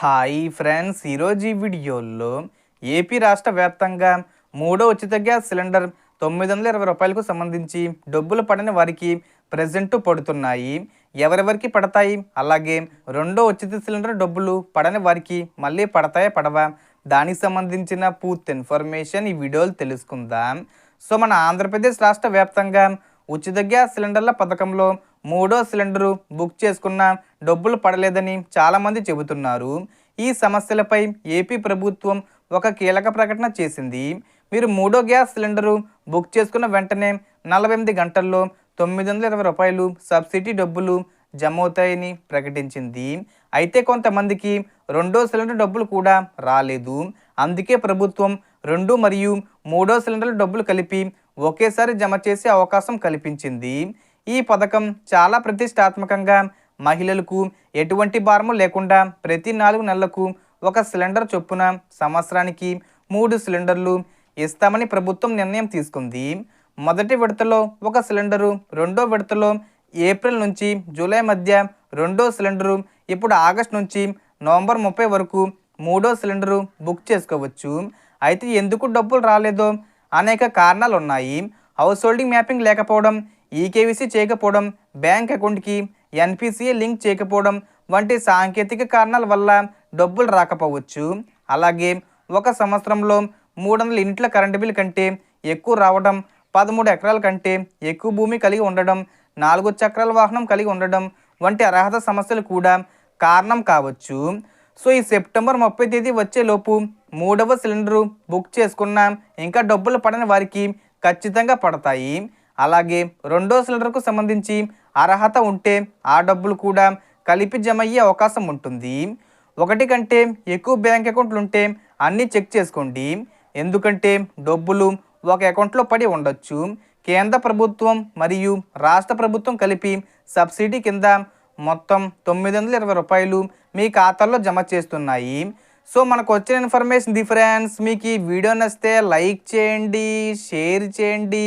Hi friends ఈరోజు ఈ వీడియోలో ఏపీ రాష్ట్ర వ్యాప్తంగా మూడో ఉచిత గ్యాస్ సిలిండర్ తొమ్మిది వందల ఇరవై రూపాయలకు సంబంధించి డబ్బులు పడని వారికి ప్రజెంట్ పడుతున్నాయి. ఎవరెవరికి పడతాయి? అలాగే రెండో ఉచిత సిలిండర్ డబ్బులు పడని వారికి మళ్ళీ పడతాయా పడవా? దానికి సంబంధించిన పూర్తి ఇన్ఫర్మేషన్ ఈ వీడియోలో తెలుసుకుందాం. సో మన ఆంధ్రప్రదేశ్ రాష్ట్ర వ్యాప్తంగా ఉచిత గ్యాస్ సిలిండర్ల పథకంలో మూడో సిలిండరు బుక్ చేసుకున్న డబ్బులు పడలేదని చాలామంది చెబుతున్నారు. ఈ సమస్యలపై ఏపీ ప్రభుత్వం ఒక కీలక ప్రకటన చేసింది. మీరు మూడో గ్యాస్ సిలిండరు బుక్ చేసుకున్న వెంటనే నలభై ఎనిమిది గంటల్లో తొమ్మిది వందల ఇరవై రూపాయలు సబ్సిడీ డబ్బులు జమ అవుతాయని ప్రకటించింది. అయితే కొంతమందికి రెండో సిలిండర్ డబ్బులు కూడా రాలేదు. అందుకే ప్రభుత్వం రెండు మరియు మూడో సిలిండర్ డబ్బులు కలిపి ఒకేసారి జమ చేసే అవకాశం కల్పించింది. ఈ పథకం చాలా ప్రతిష్టాత్మకంగా మహిళలకు ఎటువంటి భారము లేకుండా ప్రతి నాలుగు నెలలకు ఒక సిలిండర్ చొప్పున సంవత్సరానికి మూడు సిలిండర్లు ఇస్తామని ప్రభుత్వం నిర్ణయం తీసుకుంది. మొదటి విడతలో ఒక సిలిండరు రెండో విడతలో ఏప్రిల్ నుంచి జూలై మధ్య రెండో సిలిండరు ఇప్పుడు ఆగస్ట్ నుంచి నవంబర్ ముప్పై వరకు మూడో సిలిండరు బుక్ చేసుకోవచ్చు. అయితే ఎందుకు డబ్బులు రాలేదో అనేక కారణాలు ఉన్నాయి హౌస్ హోల్డింగ్ మ్యాపింగ్ లేకపోవడం ఈకేవీసీ చేయకపోవడం బ్యాంక్ అకౌంట్కి ఎన్పిసిఏ లింక్ చేయకపోవడం వంటి సాంకేతిక కారణాల వల్ల డబ్బులు రాకపోవచ్చు. అలాగే ఒక సంవత్సరంలో మూడు వందల ఇంట్ల కరెంటు బిల్ కంటే ఎక్కువ రావడం పదమూడు ఎకరాల కంటే ఎక్కువ భూమి కలిగి ఉండడం నాలుగు చక్రాల వాహనం కలిగి ఉండడం వంటి అర్హత సమస్యలు కూడా కారణం కావచ్చు. సో ఈ సెప్టెంబర్ ముప్పై తేదీ వచ్చేలోపు మూడవ సిలిండరు బుక్ చేసుకున్న ఇంకా డబ్బులు పడని వారికి ఖచ్చితంగా పడతాయి. అలాగే రెండో సిలిండర్కు సంబంధించి అర్హత ఉంటే ఆ డబ్బులు కూడా కలిపి జమ అయ్యే అవకాశం ఉంటుంది. ఒకటి కంటే ఎక్కువ బ్యాంక్ అకౌంట్లు ఉంటే అన్నీ చెక్ చేసుకోండి. ఎందుకంటే డబ్బులు ఒక అకౌంట్లో పడి ఉండొచ్చు. కేంద్ర ప్రభుత్వం మరియు రాష్ట్ర ప్రభుత్వం కలిపి సబ్సిడీ కింద మొత్తం తొమ్మిది వందల ఇరవై రూపాయలు మీ ఖాతాలో జమ చేస్తున్నాయి. సో మనకు వచ్చిన ఇన్ఫర్మేషన్ ది ఫ్రెండ్స్ మీకు ఈ వీడియో నచ్చితే లైక్ చేయండి షేర్ చేయండి.